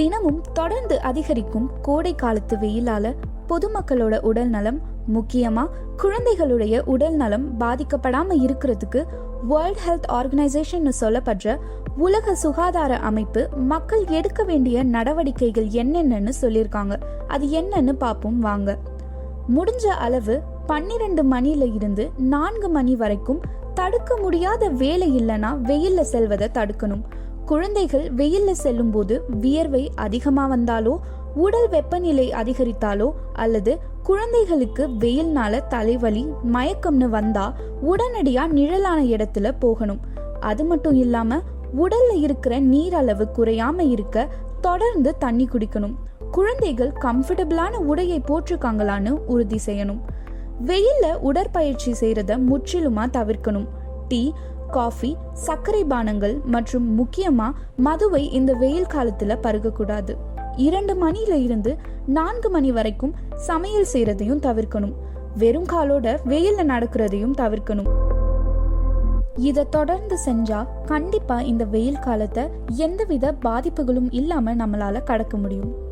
தினமும் தொடர்ந்து அதிகரிக்கும் கோடை காலத்து வெயிலால பொதுமக்களோட உடல் நலம் முக்கியமா குழந்தைகளுடைய உடல் நலம் பாதிக்கப்படாம இருக்கிறதுக்கு வேர்ல்ட் ஹெல்த் ஆர்கனைசேஷன் சொல்லப்படுற உலக சுகாதார அமைப்பு மக்கள் எடுக்க வேண்டிய நடவடிக்கைகள் என்னென்னு சொல்லியிருக்காங்க அது என்னன்னு பார்ப்போம் வாங்க. முடிஞ்ச அளவு பன்னிரண்டு மணில இருந்து நான்கு மணி வரைக்கும் தடுக்க முடியாத வேலை இல்லைன்னா வெயில்ல செல்வதை தடுக்கணும். குழந்தைகள் வெயிலில் செல்லும்போது வியர்வை அதிகமாக வந்தாலோ உடல் வெப்பநிலை அதிகரித்தாலோ அல்லது குழந்தைகளுக்கு வெயில்னால தலைவலி மயக்கம்னு வந்தா உடனடியா நிழலான இடத்துல போகணும். அது மட்டும் இல்லாம உடல்ல இருக்கிற நீர் அளவு குறையாம இருக்க தொடர்ந்து தண்ணி குடிக்கணும். குழந்தைகள் கம்ஃபர்டபுளான உடையை போட்டிருக்காங்களான்னு உறுதி செய்யணும். வெயில்ல உடற்பயிற்சி செய்யறத முற்றிலுமா தவிர்க்கணும். டீ காஃபி சர்க்கரை பானங்கள் மற்றும் முக்கியமா மதுவை இந்த வெயில் காலத்துல பருகக்கூடாது. இரண்டு மணில இருந்து நான்கு மணி வரைக்கும் சமையல் செய்யறதையும் தவிர்க்கணும். வெறும் காலோட வெயில்ல நடக்கிறதையும் தவிர்க்கணும். இதை தொடர்ந்து செஞ்சா கண்டிப்பா இந்த வெயில் காலத்தை எந்தவித பாதிப்புகளும் இல்லாம நம்மளால கடக்க முடியும்.